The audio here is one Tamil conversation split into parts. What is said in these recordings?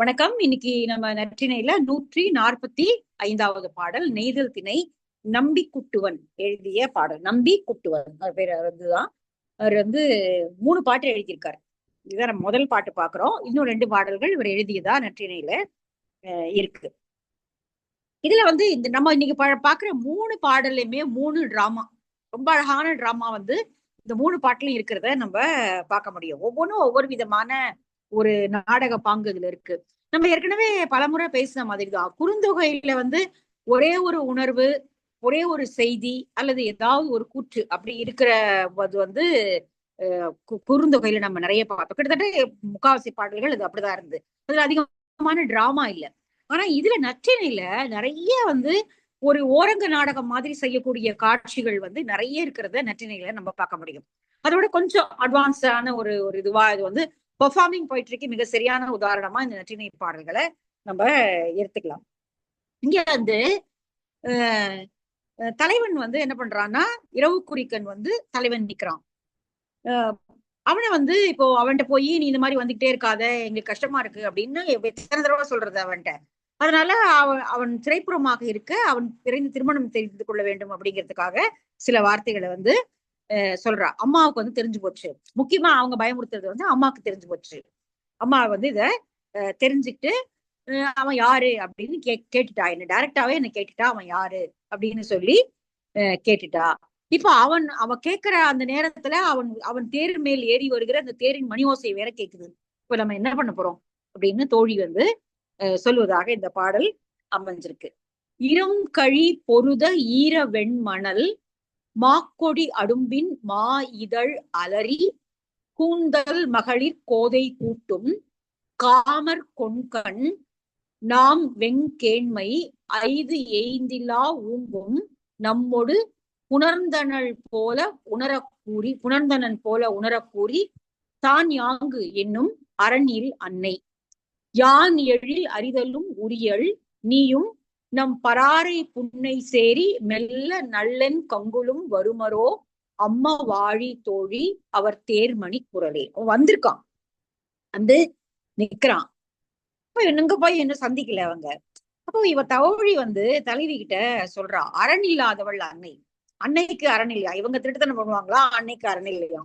வணக்கம். இன்னைக்கு நம்ம நற்றினையில நூற்றி நாற்பத்தி ஐந்தாவது பாடல் நெய்தல் திணை நம்பி குட்டுவன் எழுதிய பாடல். நம்பி குட்டுவன். அது பேர் வந்துதான் அவர் வந்து மூணு பாட்டு எழுதியிருக்காரு. இதுதான் நம்ம முதல் பாட்டு பாக்குறோம் இன்னும் ரெண்டு பாடல்கள் இவர் எழுதியதா நற்றினையில இருக்கு. இதுல வந்து இந்த நம்ம இன்னைக்கு பாக்குற மூணு பாடலையுமே மூணு டிராமா ரொம்ப அழகான டிராமா வந்து இந்த மூணு பாட்டுலயும் இருக்கிறத நம்ம பார்க்க முடியும். ஒவ்வொன்றும் ஒவ்வொரு விதமான ஒரு நாடக பாங்கு இதுல இருக்கு. நம்ம ஏற்கனவே பலமுறை பேசின மாதிரி தான் குறுந்தொகையில வந்து ஒரே ஒரு உணர்வு ஒரே ஒரு செய்தி அல்லது ஏதாவது ஒரு கூற்று அப்படி இருக்கிற அது வந்து குறுந்தொகையில நம்ம நிறைய பார்த்தோம். கிட்டத்தட்ட முக்காவாசி பாடல்கள் அது அப்படிதான் இருந்து அதுல அதிகமான டிராமா இல்ல. ஆனா இதுல நற்றினையில நிறைய வந்து ஒரு ஓரங்க நாடகம் மாதிரி செய்யக்கூடிய காட்சிகள் வந்து நிறைய இருக்கிறத நற்றினைகளை நம்ம பார்க்க முடியும். அதோட கொஞ்சம் அட்வான்ஸான ஒரு ஒரு இதுவா இது வந்து பெர்ஃபார்மிங் போயிட்ருக்கு மிக சரியான உதாரணமா இந்த நற்றினை பாடல்களை நம்ம எடுத்துக்கலாம். இங்க வந்து தலைவன் வந்து என்ன பண்றான்னா இரவு குறிக்கன் வந்து தலைவன் நிக்கிறான். அவனை வந்து இப்போ அவன்கிட்ட போய் நீ இந்த மாதிரி வந்துகிட்டே இருக்காத எங்களுக்கு கஷ்டமா இருக்கு அப்படின்னு எத்தனை தடவை சொல்றது அவன்கிட்ட. அதனால அவன் அவன் திரைப்புறமாக இருக்க அவன் விரைந்து திருமணம் தெரிந்து கொள்ள வேண்டும் அப்படிங்கிறதுக்காக சில வார்த்தைகளை வந்து சொல்றா. அம்மாவுக்கு வந்து தெரிஞ்சு போச்சு. முக்கியமா அவங்க பயமுறுத்துறது வந்து அம்மாவுக்கு தெரிஞ்சு போச்சு. அம்மா வந்து இத தெரிஞ்சுக்கிட்டு அவன் யாரு அப்படின்னு கே கேட்டுட்டா. என்ன டைரக்டாவே என்ன கேட்டுட்டா அவன் யாரு அப்படின்னு சொல்லி கேட்டுட்டா. இப்ப அவன் அவன் கேட்கிற அந்த நேரத்துல அவன் அவன் தேர் மேல் ஏறி வருகிற அந்த தேரின் மணி ஓசை வேற கேக்குது. இப்ப நம்ம என்ன பண்ண போறோம்? அப்படின்னு தோழி வந்து சொல்வதாக இந்த பாடல் அமைஞ்சிருக்கு. இரும் கழி பொருத ஈர வெண்மணல் மாக்கொடி அடும்பின் மா இதழ் அலறி கூந்தல் மகளிர் கோதை கூட்டும் காமர் கொண்கண் நாம் வெங்கேண்மை ஐது எய்ந்திலா ஊங்கும் நம்மொடு புணர்ந்தனள் போல உணரக்கூறி புணர்ந்தனன் போல உணரக்கூறி தான் யாங்கு என்னும் அரணில் அன்னை. யான் எழில் அறிதலும் உரியல் நீயும் நம் பராரை புன்னை சேரி மெல்ல நல்லன் கங்குலும் வருமரோ? அம்மா வாழி தோழி அவர் தேர்மணி குரலே. வந்திருக்கான். வந்து நிக்கிறான். என்னங்க போய் என்ன சந்திக்கல அவங்க? அப்போ இவ தவழி வந்து தலைவி கிட்ட சொல்றா அரண் இல்லாதவள் அன்னை. அன்னைக்கு அரண் இல்லையா? இவங்க திருட்டுத்தனை பண்ணுவாங்களா? அன்னைக்கு அரண் இல்லையா?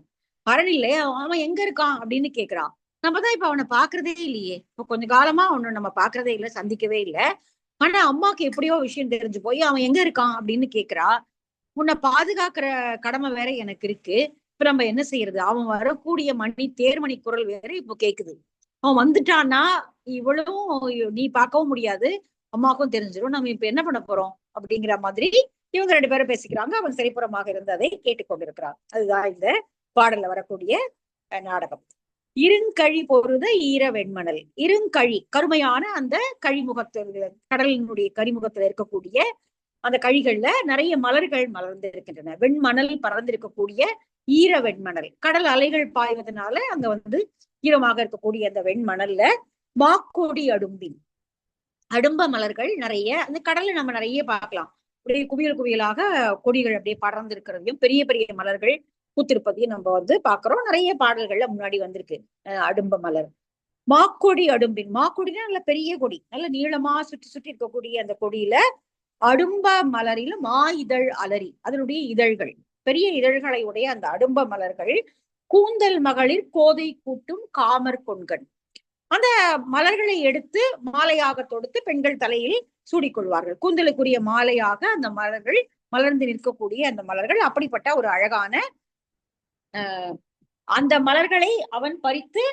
அரண் இல்லையா அவன் எங்க இருக்கான்? அப்படின்னு கேக்குறான் நம்ம தான் இப்ப அவனை பாக்குறதே இல்லையே. இப்ப கொஞ்ச காலமா அவனை நம்ம பாக்குறதே இல்லை சந்திக்கவே இல்லை. ஆனா அம்மாக்கு எப்படியோ விஷயம் தெரிஞ்சு போய் அவன் எங்க இருக்கான் அப்படின்னு கேக்குறா. உன்னை பாதுகாக்கிற கடமை வேற எனக்கு இருக்கு. இப்ப நம்ம என்ன செய்யறது? அவன் வரக்கூடிய மணி தேர்மணி குரல் வேற இப்போ கேக்குது. அவன் வந்துட்டான்னா இவ்வளவும் நீ பார்க்கவும் முடியாது. அம்மாவுக்கும் தெரிஞ்சிடும் நம்ம இப்ப என்ன பண்ண போறோம்? அப்படிங்கிற மாதிரி இவங்க ரெண்டு பேரும் பேசிக்கிறாங்க. அவன் சரிப்புறமாக இருந்ததை கேட்டுக்கொண்டிருக்கிறான். அதுதான் இந்த பாடல்ல வரக்கூடிய நாடகம். இருங்கழி பொருத ஈர வெண்மணல். இருங்கழி கருமையான அந்த கழிமுகத்தில் கடலினுடைய கரிமுகத்துல இருக்கக்கூடிய அந்த கழிகள்ல நிறைய மலர்கள் மலர்ந்து இருக்கின்றன வெண்மணல் பறந்திருக்கக்கூடிய ஈர வெண்மணல். கடல் அலைகள் பாய்வதனால அங்க வந்து ஈரமாக இருக்கக்கூடிய அந்த வெண்மணல்ல மாக்கோடி அடும்பின். அடும்ப மலர்கள் நிறைய அந்த கடல்ல நம்ம நிறைய பார்க்கலாம். அப்படியே குவியல் குவியலாக கொடிகள் அப்படியே படர்ந்து இருக்கிறதையும் பெரிய பெரிய மலர்கள் பூத்திருப்பதையும் நம்ம வந்து பாக்குறோம் நிறைய பாடல்கள்ல முன்னாடி வந்திருக்கு அடும்ப மலர். மாக்கொடி அடும்பின் மாக்கொடினா நல்ல பெரிய கொடி நல்ல நீளமா சுற்றி சுற்றி இருக்கக்கூடிய அந்த கொடியில அடும்ப மலரில மா இதழ் அலரி அதனுடைய இதழ்கள். பெரிய இதழ்களை உடைய அந்த அடும்ப மலர்கள் கூந்தல் மகளிர் கோதை கூட்டும் காமர் கொண்கண். அந்த மலர்களை எடுத்து மாலையாக தொடுத்து பெண்கள் தலையில் சூடிக்கொள்வார்கள். கூந்தலுக்குரிய மாலையாக அந்த மலர்கள் மலர்ந்து நிற்கக்கூடிய அந்த மலர்கள் அப்படிப்பட்ட ஒரு அழகான அந்த மலர்களை அவன் பறித்து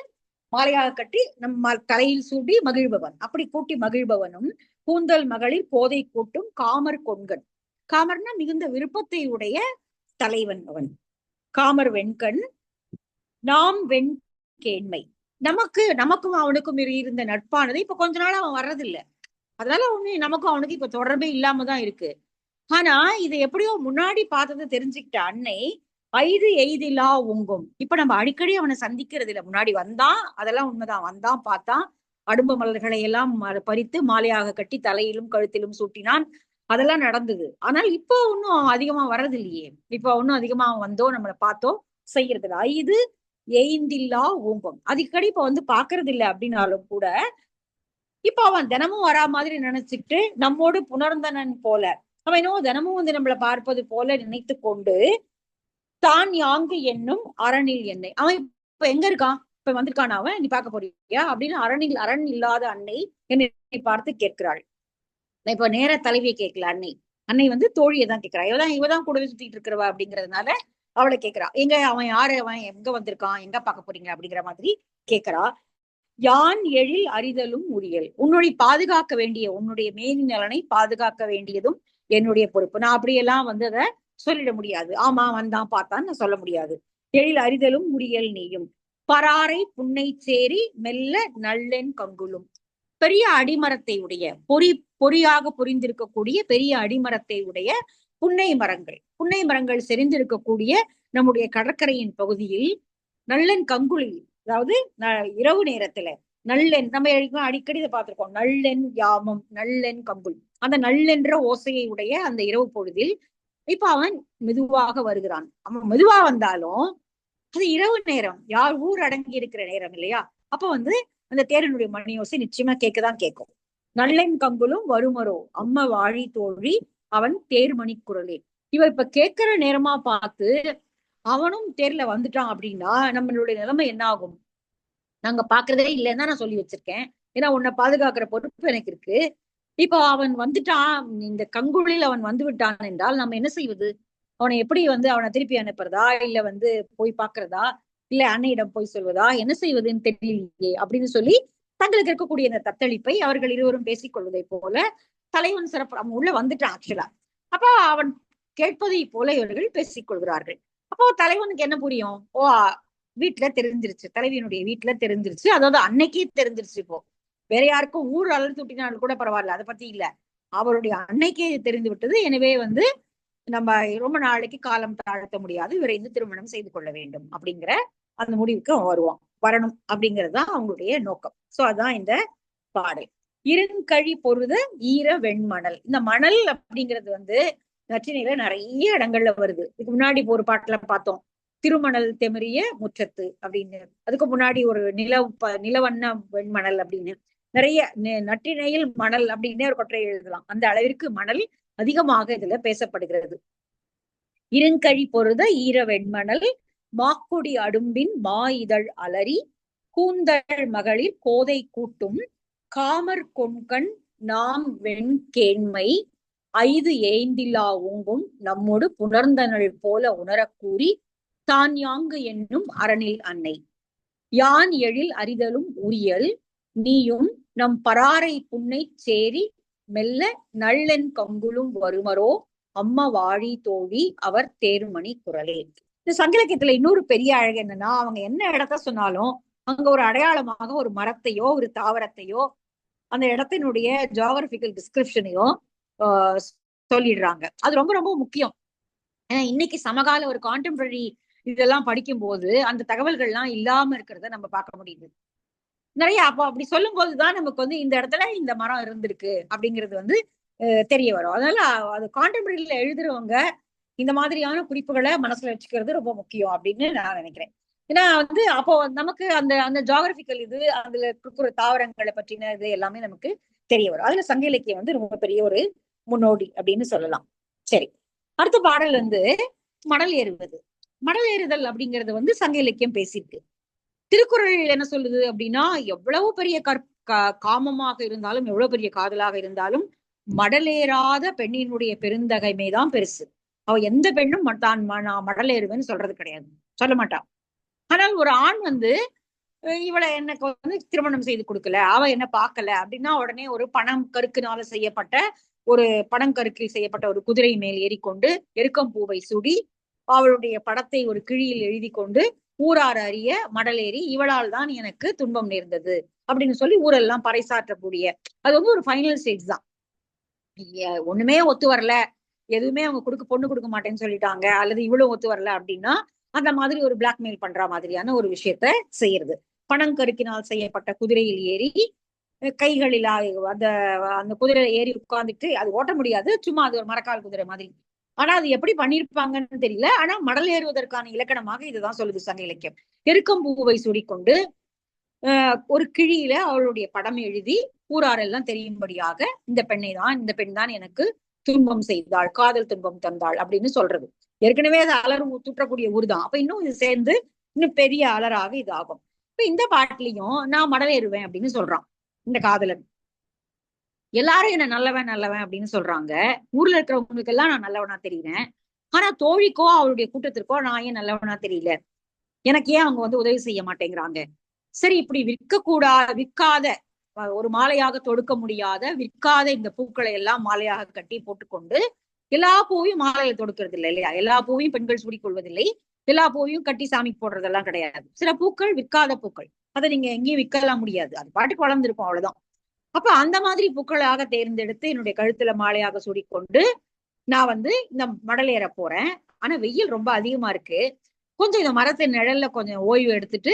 மாலையாக கட்டி நம் தலையில் சூடி மகிழ்பவன். அப்படி கூட்டி மகிழ்பவனும் கூந்தல் மகளிர் போதை கூட்டும் காமர் கொண்கன் காமர்னா மிகுந்த விருப்பத்தை உடைய தலைவன் அவன். காமர் வெண்கண் நாம் வெண் கேண்மை. நமக்கு நமக்கும் அவனுக்கும் இருந்த நட்பானது. இப்ப கொஞ்ச நாள் அவன் வர்றதில்லை. அதனால ஒண்ணு நமக்கும் அவனுக்கு இப்ப தொடர்பே இல்லாம தான் இருக்கு. ஆனா இதை எப்படியோ முன்னாடி பார்த்ததை தெரிஞ்சுக்கிட்ட அன்னை ஐது எய்திலா உங்கும். இப்ப நம்ம அடிக்கடி அவனை சந்திக்கிறது இல்லை முன்னாடி வந்தான் அதெல்லாம் உண்மைதான். வந்தான் பார்த்தான். அடும்ப மலர்களை எல்லாம் பறித்து மாலையாக கட்டி தலையிலும் கழுத்திலும் சூட்டினான். அதெல்லாம் நடந்தது. ஆனால் இப்போ ஒன்னும் அதிகமா வர்றது இல்லையே இப்போ ஒன்னும் அதிகமா வந்தோ நம்மளை பார்த்தோ செய்யறது இல்லை ஐது எய்ந்தில்லா ஊங்கும் அடிக்கடி இப்ப வந்து பாக்குறது இல்லை அப்படின்னாலும் கூட இப்ப அவன் தினமும் வரா மாதிரி நினைச்சுக்கிட்டு நம்மோடு புணர்ந்தனன் போல. அவன் என்னவோ தினமும் வந்து நம்மள பார்ப்பது போல நினைத்து கொண்டு தான் யாங்கு என்னும் அரணில் என்னை. அவன் இப்ப எங்க இருக்கான்? இப்ப வந்திருக்கான் அவன்? நீ பார்க்க போறியா? அப்படின்னு அரணில் அரண் இல்லாத அன்னை என்னை பார்த்து கேட்கிறாள். நான் இப்ப நேர தலைவியை கேட்கல அன்னை. அன்னை வந்து தோழியை தான் கேட்கிறா இவதான் இவதான் கூடவே சுத்திட்டு இருக்கிறவா அப்படிங்கறதுனால அவளை கேட்கிறா. எங்க அவன் யாரு? அவன் எங்க வந்திருக்கான்? எங்க பார்க்க போறீங்க? அப்படிங்கிற மாதிரி கேட்கிறா. யான் எழில் அறிதலும் உரியல். உன்னுடைய பாதுகாக்க வேண்டிய உன்னுடைய மேனி நலனை பாதுகாக்க வேண்டியதும் என்னுடைய பொறுப்பு. நான் அப்படியெல்லாம் வந்து அதை சொல்லிட முடியாது. ஆமா வந்தான் பார்த்தான்னு நான் சொல்ல முடியாது. எழில் அறிதலும் முடியல் நீயும். பராரை புன்னை சேரி மெல்ல நல்லென் கங்குலும். பெரிய அடிமரத்தை உடைய பொறி பொறியாக பொறிந்திருக்கக்கூடிய பெரிய அடிமரத்தை உடைய புன்னை மரங்கள். புன்னை மரங்கள் செறிந்திருக்கக்கூடிய நம்முடைய கடற்கரையின் பகுதியில் நல்லென் கங்குழி அதாவது இரவு நேரத்துல நல்லெண் நம்ம அடிக்கடி இதை பார்த்திருக்கோம். நல்லெண் யாமம் நல்லெண் கங்குல். அந்த நல்லென்ற ஓசையை உடைய அந்த இரவு பொழுதில் இப்ப அவன் மெதுவாக வருகிறான். அவன் மெதுவா வந்தாலும் அது இரவு நேரம். யார் ஊர் அடங்கி இருக்கிற நேரம் இல்லையா? அப்ப வந்து அந்த தேரனுடைய மணி ஓசை நிச்சயமா கேட்கதான் கேட்கும். நல்லன் கங்குலும் வருமரோ? அம்ம வாழி தோழி அவன் தேர்மணி குரலே இவ இப்ப கேட்கிற நேரமா பார்த்து அவனும் தேர்ல வந்துட்டான் அப்படின்னா நம்மளுடைய நிலைமை என்ன ஆகும் நாங்க பாக்குறதே இல்லைன்னு தான் நான் சொல்லி வச்சிருக்கேன். ஏன்னா உன்னை பாதுகாக்கிற பொறுப்பு எனக்கு இருக்கு. இப்போ அவன் வந்துட்டான் இந்த கங்குழில் அவன் வந்து விட்டான் என்றால் நம்ம என்ன செய்வது? அவனை எப்படி வந்து அவனை திருப்பி அனுப்புறதா? இல்ல வந்து போய் பாக்குறதா இல்ல அன்னையிடம் போய் சொல்வதா? என்ன செய்வதுன்னு தெரியலையே அப்படின்னு சொல்லி தங்களுக்கு இருக்கக்கூடிய இந்த தத்தளிப்பை அவர்கள் இருவரும் பேசிக்கொள்வதை போல தலைவன் சிறப்பு அவன் உள்ள வந்துட்டான் ஆக்சுவலா அப்போ அவன் கேட்பதை போல இவர்கள் பேசிக் கொள்கிறார்கள். அப்போ தலைவனுக்கு என்ன புரியும்? ஓ வீட்டுல தெரிஞ்சிருச்சு தலைவியனுடைய வீட்டுல தெரிஞ்சிருச்சு. அதாவது அன்னைக்கே தெரிஞ்சிருச்சு இப்போ. வேற யாருக்கும் ஊர் அலர்ந்து விட்டினாலும் கூட பரவாயில்ல அதை பத்தி இல்ல. அவருடைய அன்னைக்கே தெரிந்து விட்டது எனவே வந்து நம்ம ரொம்ப நாளைக்கு காலம் தாழ்த்த முடியாது. விரைந்து திருமணம் செய்து கொள்ள வேண்டும் அப்படிங்கிற அந்த முடிவுக்கு வருவான். வரணும் அப்படிங்கிறது தான் அவங்களுடைய நோக்கம். சோ அதான் இந்த பாடல். இருங்கழி பொருத ஈர வெண்மணல். இந்த மணல் அப்படிங்கிறது வந்து நச்சினையில நிறைய இடங்கள்ல வருது. இதுக்கு முன்னாடி ஒரு பாட்டுல பார்த்தோம். திருமணல் தெமரிய முற்றத்து அப்படின்னு. அதுக்கு முன்னாடி ஒரு நில நிலவண்ண வெண்மணல் அப்படின்னு. நிறைய நற்றினையில் மணல் அப்படின்னு ஒரு கொற்றை எழுதலாம். அந்த அளவிற்கு மணல் அதிகமாக இதுல பேசப்படுகிறது. இருங்கழி பொருத ஈர வெண்மணல் மாக்குடி அடும்பின் மா இதழ் அலரி கூந்தல் மகளிர் கோதை கூட்டும் காமர் கொண்கண் நாம் வெண்கேண்மை ஐது ஏந்திலா ஊங்கும் நம்மோடு புணர்ந்தனள் போல உணரக்கூறி தான் யாங்கு என்னும் அரணில் அன்னை. யான் எழில் அறிதலும் உரியல் நீயும் நம் பராரை புன்னை சேரி மெல்ல நள்ளென் கங்குலும் வருமரோ அம்மா வாழி தோழி அவர் தேர்மணி குரலே. இந்த சங்கிலக்கியத்துல இன்னொரு பெரிய அழகு என்னன்னா அவங்க என்ன இடத்த சொன்னாலும் அங்க ஒரு அடையாளமாக ஒரு மரத்தையோ ஒரு தாவரத்தையோ அந்த இடத்தினுடைய ஜியாகிரபிக்கல் டிஸ்கிரிப்ஷனையும் சொல்லிடுறாங்க. அது ரொம்ப ரொம்ப முக்கியம். ஏன்னா இன்னைக்கு சமகால ஒரு கான்டெம்பரரி இதெல்லாம் படிக்கும் போது அந்த தகவல்கள்லாம் இல்லாம இருக்கிறத நம்ம பார்க்க முடியுது. நிறைய அப்போ அப்படி சொல்லும் போதுதான் நமக்கு வந்து இந்த இடத்துல இந்த மரம் இருந்திருக்கு அப்படிங்கிறது வந்து தெரிய வரும். அதனால அது கான்டெம்பரரியில எழுதுறவங்க இந்த மாதிரியான குறிப்புகளை மனசுல வச்சுக்கிறது ரொம்ப முக்கியம் அப்படின்னு நான் நினைக்கிறேன். ஏன்னா வந்து அப்போ நமக்கு அந்த அந்த ஜாகிரபிக்கல் இது அதுல இருக்கிற தாவரங்களை பற்றின இது எல்லாமே நமக்கு தெரிய வரும். அதுல சங்க இலக்கியம் வந்து ரொம்ப பெரிய ஒரு முன்னோடி அப்படின்னு சொல்லலாம். சரி. அடுத்த பாடல் வந்து மடல் ஏறுவது. மடல் ஏறுதல் அப்படிங்கிறது வந்து சங்க இலக்கியம் பேசியிருக்கு. திருக்குறள் என்ன சொல்லுது அப்படின்னா எவ்வளவு பெரிய காமமாக இருந்தாலும் எவ்வளவு பெரிய காதலாக இருந்தாலும் மடலேறாத பெண்ணினுடைய பெருந்தகைமை தான் பெருசு. அவ எந்த பெண்ணும் தான் நான் மடலேறுவேன்னு சொல்றது கிடையாது. சொல்ல மாட்டான் ஆனால் ஒரு ஆண் வந்து இவளை எனக்கு வந்து திருமணம் செய்து கொடுக்கல. அவ என்ன பார்க்கல. அப்படின்னா உடனே ஒரு பணம் கருக்குனால செய்யப்பட்ட ஒரு பணங்கருக்கில் செய்யப்பட்ட ஒரு குதிரை மேல் ஏறிக்கொண்டு எருக்கம் பூவை சுடி அவளுடைய படத்தை ஒரு கிழியில் எழுதி கொண்டு ஊரார் அறிய மடலேறி இவளால் தான் எனக்கு துன்பம் நேர்ந்தது அப்படின்னு சொல்லி ஊரெல்லாம் பறைசாற்றக்கூடிய அது வந்து ஒரு ஃபைனல் ஸ்டேஜ் தான். ஒண்ணுமே ஒத்து வரல. எதுவுமே அவங்க கொடுக்க பொண்ணு கொடுக்க மாட்டேன்னு சொல்லிட்டாங்க. அல்லது இவ்வளவு ஒத்து வரல அப்படின்னா அந்த மாதிரி ஒரு பிளாக்மெயில் பண்ற மாதிரியான ஒரு விஷயத்த செய்யறது. பணங்கருக்கினால் செய்யப்பட்ட குதிரையில் ஏறி கைகளில் அந்த அந்த குதிரை ஏறி உட்கார்ந்துட்டு அது ஓட்ட முடியாது. சும்மா அது ஒரு மரக்கால் குதிரை மாதிரி. ஆனா அது எப்படி பண்ணிருப்பாங்கன்னு தெரியல. ஆனா மடல் ஏறுவதற்கான இலக்கணமாக இதுதான் சொல்லுது சங்க இலக்கியம். எருக்கம்பூவை சூடிக்கொண்டு ஒரு கிழியில அவளுடைய படம் எழுதி ஊராரெல்லாம் தெரியும்படியாக இந்த பெண்ணை தான் இந்த பெண் தான் எனக்கு துன்பம் செய்தாள் காதல் துன்பம் தந்தாள் அப்படின்னு சொல்றது. ஏற்கனவே அது அலர் தூற்றக்கூடிய ஊர் தான். அப்ப இன்னும் இது சேர்ந்து இன்னும் பெரிய அலராக இது ஆகும் இப்ப இந்த பாட்டிலையும் நான் மடல் ஏறுவேன் அப்படின்னு சொல்றான். இந்த காதலன். எல்லாரும் என்ன நல்லவன் நல்லவன் அப்படின்னு சொல்றாங்க. ஊர்ல இருக்கிறவங்களுக்கு எல்லாம் நான் நல்லவனா தெரியுறேன். ஆனா தோழிக்கோ அவருடைய கூட்டத்திற்கோ நான் ஏன் நல்லவனா தெரியல? எனக்கு ஏன் அவங்க வந்து உதவி செய்ய மாட்டேங்கிறாங்க? சரி இப்படி விற்க கூடா விற்காத ஒரு மாலையாக தொடுக்க முடியாத விற்காத இந்த பூக்களை எல்லாம் மாலையாக கட்டி போட்டுக்கொண்டு எல்லா பூவையும் மாலையில தொடுக்கிறது இல்லை இல்லையா? எல்லா பூவையும் பெண்கள் சூடிக்கொள்வதில்லை. எல்லா பூவையும் கட்டி சாமிக்கு போடுறதெல்லாம் கிடையாது. சில பூக்கள் விற்காத பூக்கள். அதை நீங்க எங்கேயும் விற்கலாம் முடியாது. அது பாட்டுக்கு வளர்ந்துருக்கும் அவ்வளவுதான். அப்ப அந்த மாதிரி பூக்களாக தேர்ந்தெடுத்து என்னுடைய கழுத்துல மாலையாக சூடிக்கொண்டு நான் வந்து இந்த மடல் ஏற போறேன். ஆனா வெயில் ரொம்ப அதிகமா இருக்கு. கொஞ்சம் இந்த மரத்தின் நிழல்ல கொஞ்சம் ஓய்வு எடுத்துட்டு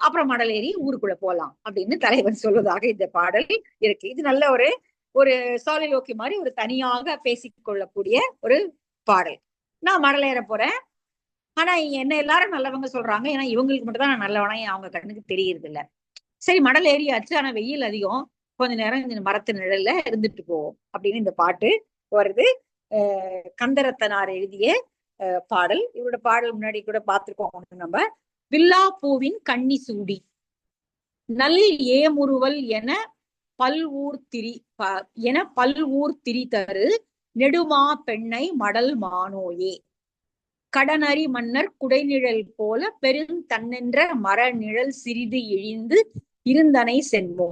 அப்புறம் மடல் ஏறி ஊருக்குள்ள போலாம் அப்படின்னு தலைவன் சொல்வதாக இந்த பாடல் இருக்கு. இது நல்ல ஒரு ஒரு சோலையோக்கி மாதிரி ஒரு தனியாக பேசிக்கொள்ளக்கூடிய ஒரு பாடல். நான் மடல் ஏற போறேன். ஆனா என்ன எல்லாரும் நல்லவங்க சொல்றாங்க. ஏன்னா இவங்களுக்கு மட்டும் தான் நான் நல்லவனா அவங்க கண்ணுக்கு தெரியறது இல்ல சரி மடல் ஏறியாச்சு. ஆனா வெயில் அதிகம். கொஞ்ச நேரம் இந்த மரத்து நிழல்ல இருந்துட்டு போவோம் அப்படின்னு இந்த பாட்டு வருது. கந்தரத்தனார் எழுதிய அஹ் பாடல். இவரோட பாடல் முன்னாடி கூட பார்த்திருக்கோம் நம்ம. வில்லா பூவின் கன்னி சூடி. நல் ஏமுறுவல் என பல்ஊர் திரி ப- என பல்ஊர் திரி தரு நெடுமா பெண்ணை மடல் மானோயே. கடனரி மன்னர் குடைநிழல் போல பெருந்தன்னென்ற மர நிழல் சிறிது இழிந்து இருந்தனை சென்மோ.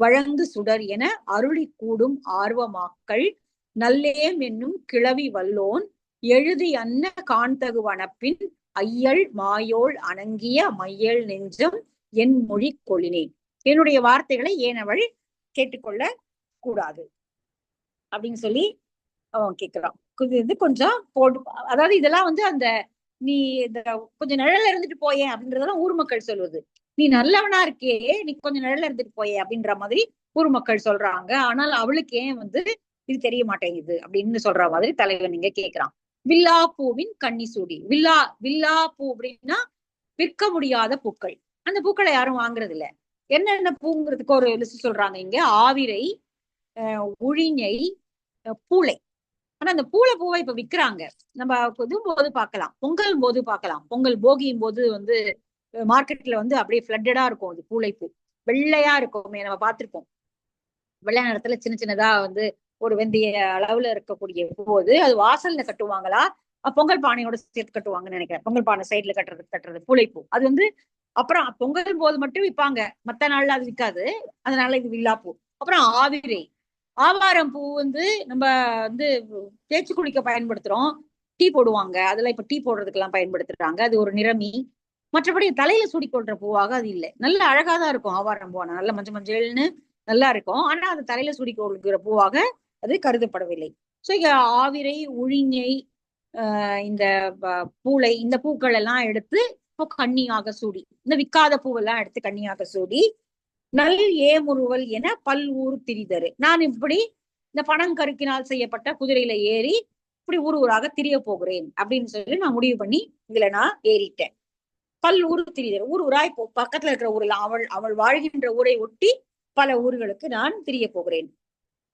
வழங்கு சுடர் என அருளி கூடும் ஆர்வமாக்கள் நல்லேம் என்னும் கிளவி வல்லோன் எழுதி அன்ன காண்தகு வனப்பின் ஐயள் மாயோள் அணங்கிய மையல் நெஞ்சம் என் மொழி கொளினேன். என்னுடைய வார்த்தைகளை ஏனவள் கேட்டுக்கொள்ள கூடாது? அப்படின்னு சொல்லி அவன் கேட்கிறான் இது வந்து கொஞ்சம் போட்டு அதாவது இதெல்லாம் வந்து அந்த நீ இந்த கொஞ்சம் நிழல்ல இருந்துட்டு போயே அப்படின்றதெல்லாம் ஊர் மக்கள் சொல்லுவது நீ நல்லவனா இருக்கே நீ கொஞ்சம் நிழல் இருந்துட்டு போயே அப்படின்ற மாதிரி ஊர் மக்கள் சொல்றாங்க. ஆனால் அவளுக்கு ஏன் வந்து இது தெரிய மாட்டேங்குது அப்படின்னு சொல்ற மாதிரி தலைவன் இங்க கேக்குறான் வில்லா பூவின் கன்னி சூடி வில்லா வில்லா பூ அப்படின்னா விற்க முடியாத பூக்கள். அந்த பூக்களை யாரும் வாங்குறது இல்ல என்னென்ன பூங்கிறதுக்கு ஒரு லிஸ்ட் சொல்றாங்க இங்க? ஆவிரை உழிஞை பூளை. ஆனா அந்த பூளை பூவை இப்ப விக்கிறாங்க. நம்ம இதுவும் போது பார்க்கலாம். பொங்கல் போது பார்க்கலாம். பொங்கல் போகியும் போது வந்து மார்க்கெட்ல வந்து அப்படியே ஃபிளட்டடா இருக்கும் அது பூளைப்பூ. வெள்ளையா இருக்குமே. நம்ம பார்த்திருப்போம். வெள்ளை நேரத்துல சின்ன சின்னதா வந்து ஒரு வெந்தய அளவுல இருக்கக்கூடிய போது அது வாசல்ல கட்டுவாங்களா? பொங்கல் பானையோட சேர்த்து கட்டுவாங்கன்னு நினைக்கிறேன். பொங்கல் பானை சைடுல கட்டுறது கட்டுறது பூளைப்பூ. அது வந்து அப்புறம் பொங்கல் போது மட்டும் விற்பாங்க மத்த நாள்ல அது விற்காது அதனால இது வில்லாப்பூ. அப்புறம் ஆவிரை. ஆவாரம் பூ வந்து நம்ம வந்து தேய்ச்சி குளிக்க பயன்படுத்துறோம். டீ போடுவாங்க. அதுல இப்ப டீ போடுறதுக்கெல்லாம் பயன்படுத்துறாங்க. அது ஒரு நிறமி. மற்றபடி தலையில சூடிக்கொள்ற பூவாக அது இல்லை. நல்ல அழகா தான் இருக்கும் ஆவாரம் பூவான. நல்ல மஞ்சள் மஞ்சள்னு நல்லா இருக்கும். ஆனா அது தலையில சூடிக்கொள்கிற பூவாக அது கருதப்படவில்லை. சோ இங்க ஆவிரை உழிஞை ஆஹ் இந்த ப- பூளை இந்த பூக்கள் எல்லாம் எடுத்து இப்போ கண்ணியாக சூடி. இந்த விற்காத பூவெல்லாம் எடுத்து கண்ணியாக சூடி நல் ஏமுருவல் என பல்ஊர் திரிதரு. நான் இப்படி இந்த பனங்கருக்கினால் செய்யப்பட்ட குதிரையில ஏறி இப்படி ஊர் ஊராக திரிய போகிறேன் அப்படின்னு சொல்லி நான் முடிவு பண்ணி இதுல நான் ஏறிட்டேன். பல் ஊர் திரிதல் ஊர் ஊராய் இப்போ பக்கத்துல இருக்கிற ஊர்ல அவள் அவள் வாழ்கின்ற ஊரை ஒட்டி பல ஊர்களுக்கு நான் திரிய போகிறேன்.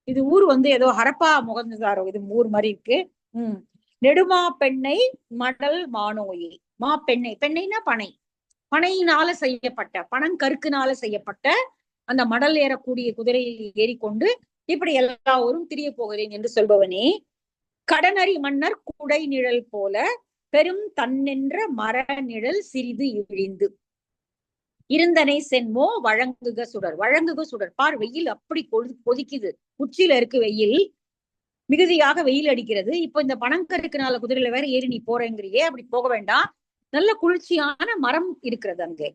இது ஊர் வந்து ஏதோ ஹரப்பா முகந்ததாரோ இது ஊர் மாதிரி இருக்கு. உம் நெடுமா பெண்ணை மடல் மானோயே. மா பெண்ணை பெண்ணைனா பனை. பனையினால செய்யப்பட்ட பனங்கருக்கினால செய்யப்பட்ட அந்த மடல் ஏறக்கூடிய குதிரையில் ஏறிக்கொண்டு இப்படி எல்லா ஊரும் திரிய போகிறேன் என்று சொல்பவனே கடனரி மன்னர் குடை நிழல் போல பெரும் தன்னென்ற மர நிழல் சிறிது இழிந்து. இருந்தனை சென்மோ வழங்குக சுடர் வழங்குக சுடர். பார் வெயில் அப்படி கொழு கொதிக்குது. உச்சியில இருக்கு வெயில். மிகுதியாக வெயில் அடிக்கிறது. இப்போ இந்த பனங்கருக்குனால குதிரையில வேற ஏறி நீ போறேங்கிறியே அப்படி போக வேண்டாம். நல்ல குளிர்ச்சியான மரம் இருக்கிறது அங்கே.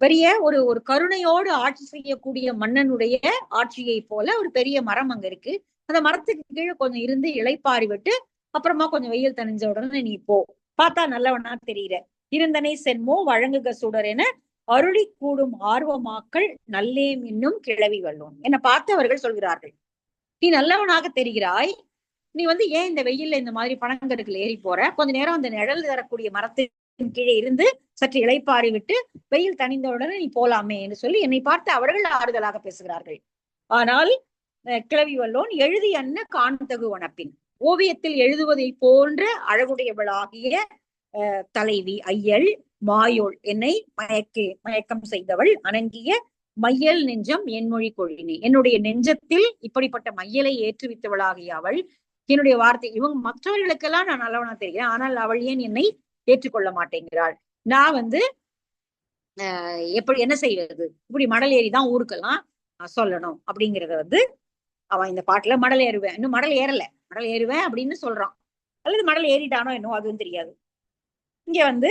பெரிய ஒரு ஒரு கருணையோடு ஆட்சி செய்யக்கூடிய மன்னனுடைய ஆட்சியை போல ஒரு பெரிய மரம் அங்க இருக்கு. அந்த மரத்துக்கு கீழே கொஞ்சம் இருந்து இலைப்பாரி விட்டு அப்புறமா கொஞ்சம் வெயில் தணிஞ்ச உடனே நீ போ. பார்த்தா நல்லவனா தெரியுற. இருந்தனை சென்மோ வழங்குக சுடர் என அருளி கூடும் ஆர்வமாக்கள் நல்லேம் இன்னும் கிளவி வல்லோன். என்னை பார்த்தவர்கள் சொல்கிறார்கள் நீ நல்லவனாக தெரிகிறாய். நீ வந்து ஏன் இந்த வெயில்ல இந்த மாதிரி பனங்கருக்குல ஏறி போற? கொஞ்ச நேரம் அந்த நிழல் தரக்கூடிய மரத்தின் கீழே இருந்து சற்று இளைப்பாரி விட்டு வெயில் தணிந்த உடனே நீ போலாமே என்று சொல்லி என்னை பார்த்து அவர்கள் ஆறுதலாக பேசுகிறார்கள். ஆனால் அஹ், கிழவி வல்லோன் எழுதி அன்ன காண்தகு உணப்பின் ஓவியத்தில் எழுதுவதை போன்ற அழகுடையவளாகிய அஹ், தலைவி ஐயல் மாயோள் என்னை மயக்கே மயக்கம் செய்தவள். அணங்கிய மையல் நெஞ்சம் என் மொழி கொழினி. என்னுடைய நெஞ்சத்தில் இப்படிப்பட்ட மையலை ஏற்றுவித்தவளாகிய அவள். என்னுடைய வார்த்தை இவங்க மற்றவர்களுக்கெல்லாம் நான் நல்லவனா தெரிகிறேன். ஆனால் அவள் ஏன் என்னை ஏற்றுக்கொள்ள மாட்டேங்கிறாள்? நான் வந்து எப்படி என்ன செய்வது? இப்படி மடல் ஏறி தான் ஊருக்கெல்லாம் சொல்லணும் அப்படிங்கிறத வந்து அவன் இந்த பாட்டுல மடல் ஏறுவேன் இன்னும் மடல் ஏறல. மடல் ஏறுவேன் அப்படின்னு சொல்றான். அல்லது மடல் ஏறிட்டானோ என்னோ அதுவும் தெரியாது. இங்க வந்து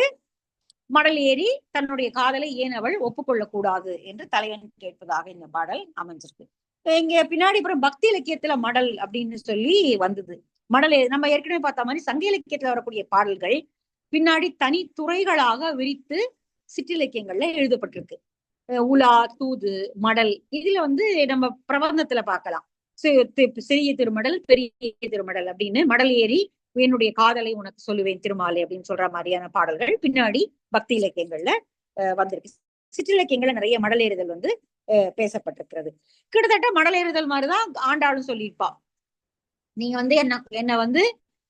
மடல் ஏறி தன்னுடைய காதலை ஏன் அவள் ஒப்புக்கொள்ளக் கூடாது என்று தலைவன் கேட்பதாக இந்த பாடல் அமைஞ்சிருக்கு. இங்க பின்னாடி அப்புறம் பக்தி இலக்கியத்துல மடல் அப்படின்னு சொல்லி வந்தது. மடல் நம்ம ஏற்கனவே பார்த்த மாதிரி சங்க இலக்கியத்துல வரக்கூடிய பாடல்கள் பின்னாடி தனி துறைகளாக விரித்து சிற்றிலக்கியங்கள்ல எழுதப்பட்டிருக்கு. உலா தூது மடல் இதுல வந்து நம்ம பிரபந்தத்துல பார்க்கலாம். சிறிய திருமடல் பெரிய திருமடல் அப்படின்னு மடல் ஏறி என்னுடைய காதலை உனக்கு சொல்லுவேன் திருமாலை அப்படின்னு சொல்ற மாதிரியான பாடல்கள் பின்னாடி பக்தி இலக்கியங்கள்ல வந்திருக்கு. சிற்றிலக்கியங்கள்ல நிறைய மடலேறுதல் வந்து பேசப்பட்டிருக்கிறது. கிட்டத்தட்ட மடலேறுதல் மாதிரிதான் ஆண்டாளும் சொல்லியிருப்பா. நீங்க வந்து என்ன என்ன வந்து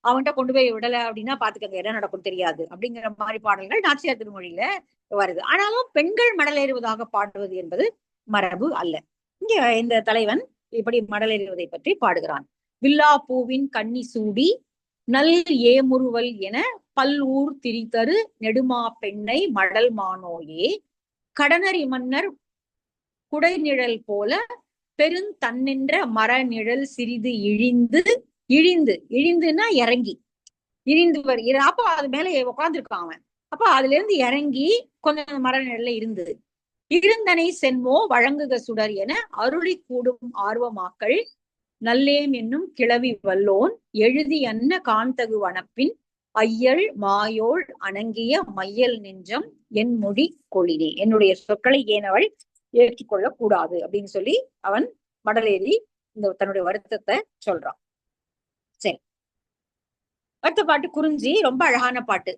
அவன்கிட்ட கொண்டு போய் விடல அப்படின்னா பாத்துக்கங்க என்ன நடக்கும் தெரியாது அப்படிங்கிற மாதிரி பாடல்கள் நாச்சியார் திருமொழியில வருது. ஆனாலும் பெண்கள் மடலேறுவதாக பாடுவது என்பது மரபு அல்ல. இங்க இந்த தலைவன் இப்படி மடலேறுவதை பற்றி பாடுகிறான். வில்லா பூவின் கன்னி சூடி நல் ஏமுறுவல் என பல்லூர் திரிதரு நெடுமா பெண்ணை மடல் மானோயே. கடனரி மன்னர் குடைநிழல் போல பெருந்தன்னின்ற மர நிழல் சிறிது இழிந்து இழிந்து இழிந்துன்னா இறங்கி. இழிந்து வரு அப்போ அது மேல உட்காந்துருக்கான் அவன். அப்ப அதுல இருந்து இறங்கி கொஞ்சம் மர நிழல்ல இருந்தது இருந்தனை சென்மோ வழங்குக சுடர் என அருளி கூடும் ஆர்வமாக்கள். நல்லேம் என்னும் கிளவி வல்லோன் எழுதி அன்ன காண்தகு வனப்பின் ஐயள் மாயோள் அணங்கிய மையல் நெஞ்சம் என் மொழி கொளினே என்னுடைய சொற்களை ஏனவள் ஏற்றுக்கொள்ள கூடாது அப்படின்னு சொல்லி அவன் மடலேறி இந்த தன்னுடைய வருத்தத்தை சொல்றான். சரி. அடுத்த பாட்டு குறிஞ்சி ரொம்ப அழகான பாட்டு.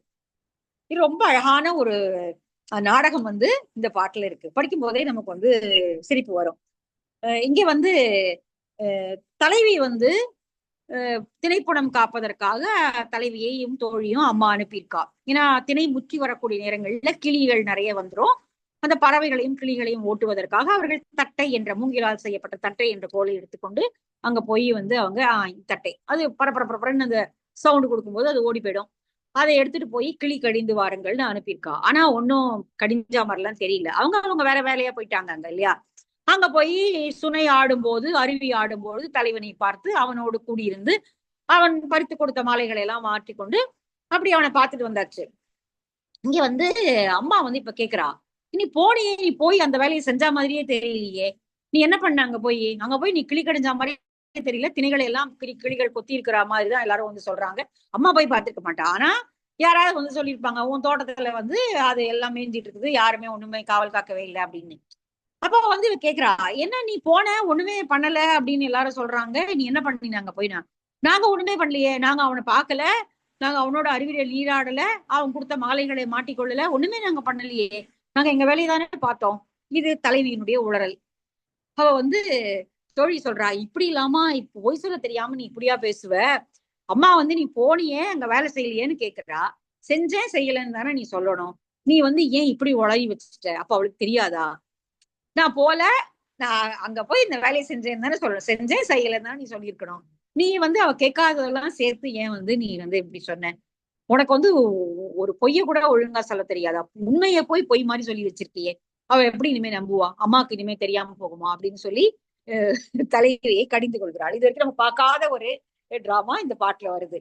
இது ரொம்ப அழகான ஒரு நாடகம் வந்து இந்த பாட்டுல இருக்கு. படிக்கும் போதே நமக்கு வந்து சிரிப்பு வரும். இங்க வந்து தலைவி வந்து திணைப்புணம் காப்பதற்காக தலைவியையும் தோழியும் அம்மா அனுப்பியிருக்கா. ஏன்னா திணை முற்றி வரக்கூடிய நேரங்கள்ல கிளிகள் நிறைய வந்துரும். அந்த பறவைகளையும் கிளிகளையும் ஓட்டுவதற்காக அவர்கள் தட்டை என்ற மூங்கிலால் செய்யப்பட்ட தட்டை என்ற கோலை எடுத்துக்கொண்டு அங்க போய் வந்து அவங்க ஆஹ் தட்டை. அது பரபரப்பரன்னு அந்த சவுண்டு கொடுக்கும்போது அது ஓடி போயிடும். அதை எடுத்துட்டு போய் கிளி கடிந்து வாருங்கள்னு அனுப்பியிருக்கா. ஆனா ஒன்னும் கடிஞ்சா மாதிரிலாம் தெரியல. அவங்க அவங்க வேற வேலையா போயிட்டாங்க அங்க இல்லையா? அங்க போய் சுனை ஆடும்போது அருவி ஆடும்போது தலைவனை பார்த்து அவனோடு கூடியிருந்து அவன் பறித்து கொடுத்த மாலைகளை எல்லாம் மாற்றிக்கொண்டு அப்படி அவனை பார்த்துட்டு வந்தாச்சு. இங்க வந்து அம்மா வந்து இப்ப கேக்குறா. நீ போனியே நீ போய் அந்த வேலையை செஞ்ச மாதிரியே தெரியலையே. நீ என்ன பண்ண அங்க போய்? அங்க போய் நீ கிளி கடிஞ்ச மாதிரி தெரியல திணைகளை எல்லாம் கிளி கிளிகள் கொத்தி இருக்கிற மாதிரிதான் எல்லாரும் வந்து சொல்றாங்க. அம்மா போய் பார்த்துருக்க மாட்டா. ஆனா யாராவது வந்து சொல்லியிருப்பாங்க உன் தோட்டத்துல வந்து அது எல்லாம் மேய்ஞ்சிட்டு இருக்குது யாருமே ஒண்ணுமே காவல் காக்கவே இல்லை அப்படின்னு. அப்ப வந்து இவ கேக்குறா என்ன நீ போன ஒண்ணுமே பண்ணல அப்படின்னு எல்லாரும் சொல்றாங்க. நீ என்ன பண்ணீங்க அங்க போய் நான்? நாங்க ஒண்ணுமே பண்ணலையே நாங்க அவனை பார்க்கல நாங்க அவனோட அறிவியல் நீராடல அவன் கொடுத்த மாலைகளை மாட்டிக்கொள்ளல ஒண்ணுமே நாங்க பண்ணலையே. நாங்க எங்க வேலையை தானே பார்த்தோம். இது தலைவியினுடைய உளறல். அவ வந்து தோழி சொல்றா இப்படி இல்லாமா இப்ப பொய் சொல்ல தெரியாம நீ இப்படியா பேசுவ? அம்மா வந்து நீ போனியே அங்க வேலை செய்யலையேன்னு கேக்குறா. செஞ்சேன் செய்யலன்னு தானே நீ சொல்லணும். நீ வந்து ஏன் இப்படி உழவி வச்சுட்ட? அப்ப அவளுக்கு தெரியாதா? நான் போல. நான் அங்க போய் இந்த வேலையை செஞ்சேன்னு தானே சொல்ல செஞ்சேன் செய்யலன்னு தானே நீ சொல்லியிருக்கணும். நீ வந்து அவ கேட்காததெல்லாம் சேர்த்து ஏன் வந்து நீ வந்து இப்படி சொன்ன? உனக்கு வந்து ஒரு பொய்ய கூட ஒழுங்கா சொல்ல தெரியாதா? உண்மைய போய் பொய் மாதிரி சொல்லி வச்சிருக்கியே. அவ எப்படி இனிமே நம்புவா? அம்மாக்கு இனிமே தெரியாம போகுமா? அப்படின்னு சொல்லி தலைவியை கடிந்து கொள்கிறாள். இது வரைக்கும் நம்ம பார்க்காத ஒரு டிராமா இந்த பாட்டுல வருது.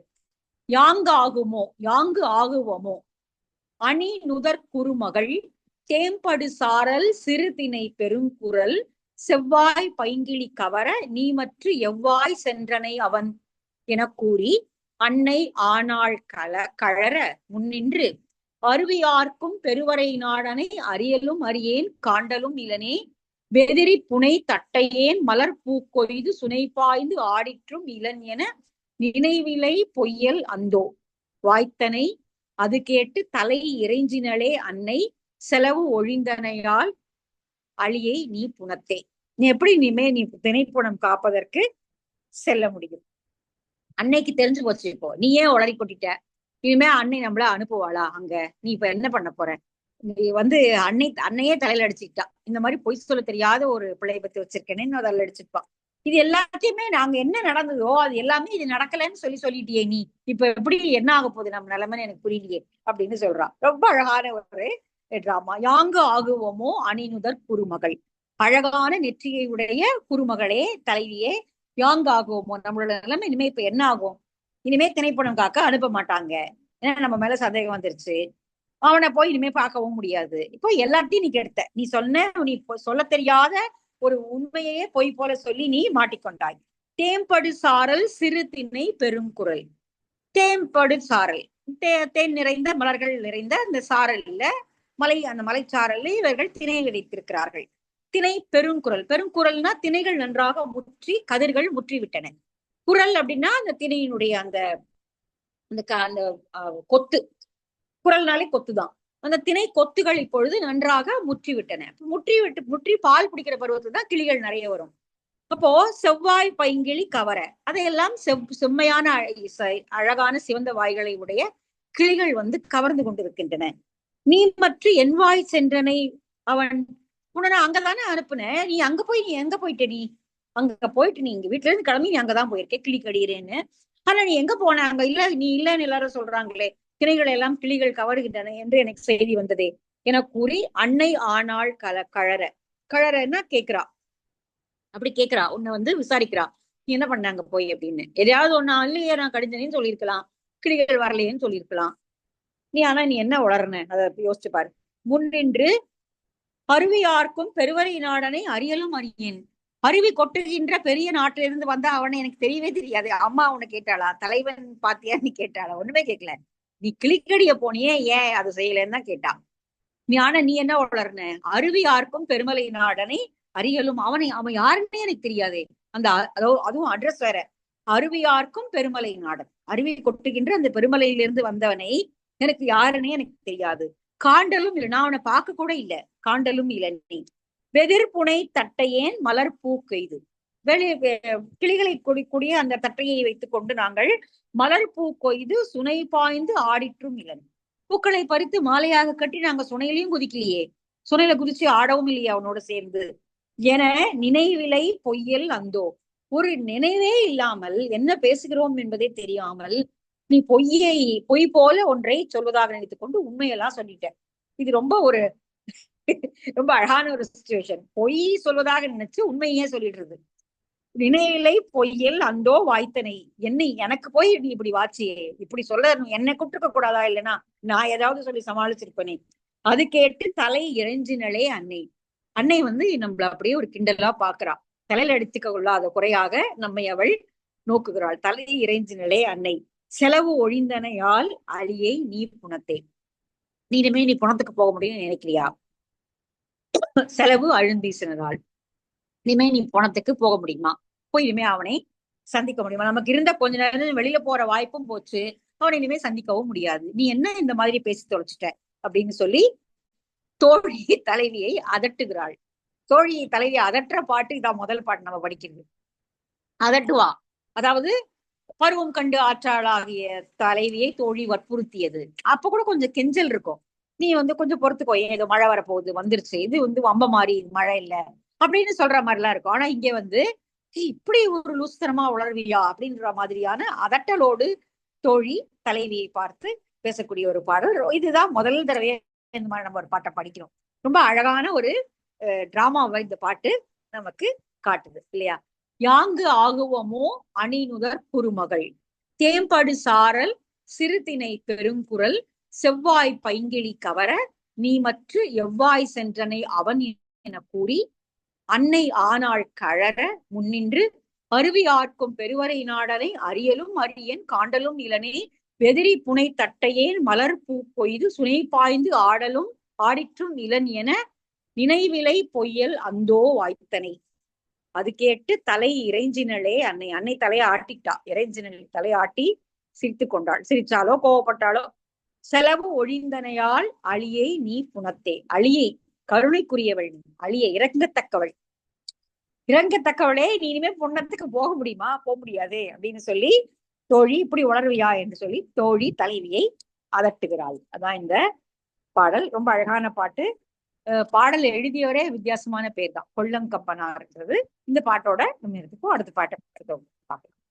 யாங்கு ஆகுமோ யாங்கு ஆகுவோமோ? அணி நுதற் குறுமகள் தேம்படு சாரல் சிறுதினை பெருங்குரல் செவ்வாய் பைங்கிழி கவர நீ மற்று எவ்வாய் சென்றனை அவன் எனக் கூறி அன்னை ஆனாள் கல கழற முன்னின்று அருவியார்க்கும் பெருவரை நாடனை அறியலும் அறியேன் காண்டலும் இலனே வெதிரி புனை தட்டையேன் மலர் பூக்கொய்து சுனை பாய்ந்து ஆடிற்றும் இளன் என நினைவிலை பொய்யல் அந்தோ. வாய்த்தனை அது கேட்டு தலை இறைஞ்சினளே அன்னை செலவு ஒழிந்தனையால் அழியை நீ புனத்தே நீ எப்படி இனிமே நீ திணைப்புணம் காப்பதற்கு செல்ல முடியும்? அன்னைக்கு தெரிஞ்சு போச்சு இப்போ. நீ ஏன் உளறி கொட்டிட்ட. இனிமே அன்னை நம்மள அனுப்புவாளா அங்க? நீ இப்ப என்ன பண்ண போற? வந்து அன்னை அன்னையே தலையில அடிச்சுக்கிட்டா. இந்த மாதிரி பொய் சொல்ல தெரியாத ஒரு பிள்ளையை பத்தி வச்சிருக்கேன்னு அதில் அடிச்சிருப்பான் இது எல்லாத்தையுமே நாங்க என்ன நடந்ததோ அது எல்லாமே இது நடக்கலைன்னு சொல்லி சொல்லிட்டியே நீ. இப்ப எப்படி என்ன ஆக போகுது நம்ம நிலைமைன்னு எனக்கு புரியலையே அப்படின்னு சொல்றான் ரொம்ப அழகான ஒரு டிராமா யாங்கு ஆகுவோமோ அணிநுதர் குருமகள் அழகான நெற்றியை உடைய குருமகளே தலைவியே யாங்கு ஆகுவோமோ நம்மளோட நிலைமை இனிமே இப்ப என்ன ஆகும்? இனிமே திணைப்படம் காக்க அனுப்ப மாட்டாங்க. ஏன்னா நம்ம மேல சந்தேகம் வந்துருச்சு. அவனை போய் இனிமே பார்க்கவும் முடியாது. இப்போ எல்லாத்தையும் நீ கெடுத்த. நீ சொன்ன நீ சொல்ல தெரியாத ஒரு உண்மையே பொய் போல சொல்லி நீ மாட்டிக்கொண்டாய். தேம்படு சாரல் சிறு திண்ணை பெரும் குரல். தேம்படு சாரல். தே தேன் நிறைந்த மலர்கள் நிறைந்த அந்த சாரல்ல மலை அந்த மலைச்சாரல்ல இவர்கள் திணை விதைத்திருக்கிறார்கள் திணை பெருங்குரல் பெருங்குரல்னா திணைகள் நன்றாக முற்றி கதிர்கள் முற்றிவிட்டன. குரல் அப்படின்னா அந்த திணையினுடைய அந்த அந்த அந்த கொத்து. குரல்னாலே கொத்துதான். அந்த திணை கொத்துகள் இப்பொழுது நன்றாக முற்றி விட்டன முற்றி விட்டு முற்றி பால் குடிக்கிற பருவத்துல தான் கிளிகள் நிறைய வரும். அப்போ செவ்வாய் பைங்கிளி கவர அதையெல்லாம் செவ் செம்மையான அழகான சிவந்த வாய்களை உடைய கிளிகள் வந்து கவர்ந்து கொண்டிருக்கின்றன. நீ மற்ற என்வாய் சென்றனை அவன். உன்னை அங்கதானே அனுப்புன நீ அங்க போய் நீ எங்க போயிட்ட நீ? அங்க போயிட்டு நீ இங்க வீட்டுல இருந்து கிளம்பி நீ அங்கதான் போயிருக்கேன் கிளி கடிகிறேன்னு ஆனா நீ எங்க போன? அங்க இல்ல நீ இல்லன்னு எல்லாரும் சொல்றாங்களே. திணைகள் எல்லாம் கிளிகள் கவருகின்றன என்று எனக்கு செய்தி வந்ததே. என கூறி அன்னை ஆனாள் கல கழற. கழறன்னா கேக்குறா. அப்படி கேக்குறா. உன்னை வந்து விசாரிக்கிறா. நீ என்ன பண்ணாங்க போய் அப்படின்னு. எதையாவது ஒண்ணு இல்லையே நான் கடிஞ்சனேன்னு சொல்லியிருக்கலாம். கிளிகள் வரலையேன்னு சொல்லியிருக்கலாம். நீ ஆனா நீ என்ன உளர்ன அதை யோசிச்சு பாரு. முன்னின்று அருவியார்க்கும் பெருவரை நாடனை அறியலும் அறியேன். அருவி கொட்டுகின்ற பெரிய நாட்டிலிருந்து வந்தா அவனை எனக்கு தெரியவே தெரியாது. அம்மா அவனை கேட்டாளா? தலைவன் பாத்தியா? நீ கேட்டாளா? ஒண்ணுமே கேட்கல நீ கிளிக்கடிய போனியே ஏன் அது செய்யலன்னு தான் கேட்டான் நீ ஆனா நீ என்ன வளர்ன? அருவி யாருக்கும் பெருமலை நாடனை அறியலும் அவனை அவன் யாருன்னே எனக்கு தெரியாதே. அந்த அதுவும் அட்ரஸ் வேற. அருவியார்க்கும் பெருமலை நாடன். அருவி கொட்டுகின்ற அந்த பெருமலையிலிருந்து வந்தவனை எனக்கு யாருன்னே எனக்கு தெரியாது. காண்டலும் இல்லை. நான் அவனை பார்க்க கூட இல்ல. காண்டலும் இல்லை. நீ வெதிர்புனை தட்டையேன் மலர் பூ கொய்து. வெளி கிளிகளை கொடிக்கூடிய அந்த தட்டையை வைத்துக் கொண்டு நாங்கள் மலர் பூ கொய்து சுனை பாய்ந்து ஆடிற்றும் இளன் பூக்களை பறித்து மாலையாக கட்டி நாங்க சுனையிலையும் குதிக்கலையே. சுனையில குதிச்சு ஆடவும் இல்லையே அவனோட சேர்ந்து. என நினைவிலை பொய்யல் அந்தோ. ஒரு நினைவே இல்லாமல் என்ன பேசுகிறோம் என்பதே தெரியாமல் நீ பொய்யை பொய் போல ஒன்றை சொல்வதாக நினைத்துக் கொண்டு உண்மையெல்லாம் சொல்லிட்ட. இது ரொம்ப ஒரு ரொம்ப அழகான ஒரு சுச்சுவேஷன் பொய் சொல்வதாக நினைச்சு உண்மையே சொல்லிடுறது. வினையிலை பொய்யல் அந்தோ வாய்த்தனை. என்னை எனக்கு போய் நீ இப்படி வாச்சியே. இப்படி சொல்ல என்னை கூப்பிட்டுக்க கூடாதா இல்லைன்னா நான் ஏதாவது சொல்லி சமாளிச்சிருப்பேனே. அது கேட்டு தலை இறைஞ்சினளே அன்னை. அன்னை வந்து நம்மள அப்படியே ஒரு கிண்டலா பாக்குறா தலையில அடித்துக்க கொள்ளாத குறையாக நம்மை அவள் நோக்குகிறாள். தலை இறைஞ்சினளே அன்னை. செலவு ஒழிந்தனையால் அழியை நீ புணத்தே நீ இனிமே நீ புணத்துக்கு போக முடியும்னு நினைக்கிறியா? செலவு அழுந்தீசினதால். இனிமே நீ பணத்துக்கு போக முடியுமா? போய் இனிமே அவனை சந்திக்க முடியுமா? நமக்கு இருந்த கொஞ்ச நேரம் வெளியில போற வாய்ப்பும் போச்சு. அவனை இனிமே சந்திக்கவும் முடியாது. நீ என்ன இந்த மாதிரி பேசி தொலைச்சிட்ட? அப்படின்னு சொல்லி தோழி தலைவியை அதட்டுகிறாள். தோழி தலைவியை அதட்டுற பாட்டு இதான் முதல் பாட்டு நம்ம படிக்கிறது. அதட்டுவா? அதாவது பருவம் கண்டு ஆற்றாளாகிய தலைவியை தோழி வற்புறுத்தியது. அப்ப கூட கொஞ்சம் கெஞ்சல் இருக்கும். நீ வந்து கொஞ்சம் பொறுத்துக்கோ. ஏதோ மழை வரப்போகுது வந்துருச்சு. இது வந்து வம்ப மாதிரி மழை இல்ல. அப்படின்னு சொல்ற மாதிரிலாம் இருக்கும். ஆனா இங்க வந்து இப்படி ஒரு லூஸ்தனமா உளர்வியா அப்படின்ற மாதிரியான அதட்டலோடு தோழி தலைவியை பார்த்து பேசக்கூடிய ஒரு பாடல். இதுதான் முதல் தடவையே இந்த மாதிரி நம்ம ஒரு பாட்டை படிக்கிறோம். ரொம்ப அழகான ஒரு டிராமாவை இந்த பாட்டு நமக்கு காட்டுது இல்லையா? யாங்கு ஆகுவமோ அணிநுதர் குறுமகள். தேம்படு சாரல் சிறுதினை பெருங்குரல். செவ்வாய் பைங்கிழி கவர. நீ மற்ற எவ்வாய் சென்றனை அவன் என கூறி அன்னை ஆனாள் கழற முன்னின்று அருவி ஆட்கும் பெருவரை நாடனை அறியலும் அரியன் காண்டலும் இளனே வெதிரி புனை தட்டையேன் மலர் பூ கொய்து சுனை பாய்ந்து ஆடலும் ஆடிற்றும் இளன் என நினைவிலை பொய்யல் அந்தோ வாய்த்தனை. அது கேட்டு தலை இறைஞ்சினளே அன்னை அன்னை தலையை ஆட்டிட்டா. இறைஞ்சினளை தலையாட்டி சிரித்து கொண்டாள். சிரிச்சாலோ கோவப்பட்டாலோ செலவு ஒழிந்தனையால் அழியை நீ புனத்தே அழியை கருணைக்குரியவள் அழிய இறங்கத்தக்கவள். இறங்கத்தக்கவளே நீ இனிமே பொண்ணத்துக்கு போக முடியுமா? போக முடியாது அப்படின்னு சொல்லி தோழி இப்படி உணர்வியா என்று சொல்லி தோழி தலைவியை அதட்டுகிறாள். அதான் இந்த பாடல். ரொம்ப அழகான பாட்டு. அஹ் பாடல் எழுதியவரே வித்தியாசமான பேர் தான் கொல்லங்கப்பனா இருக்கிறது இந்த பாட்டோட நம்ம எடுத்துக்கோ அடுத்த பாட்டை பார்க்கலாம்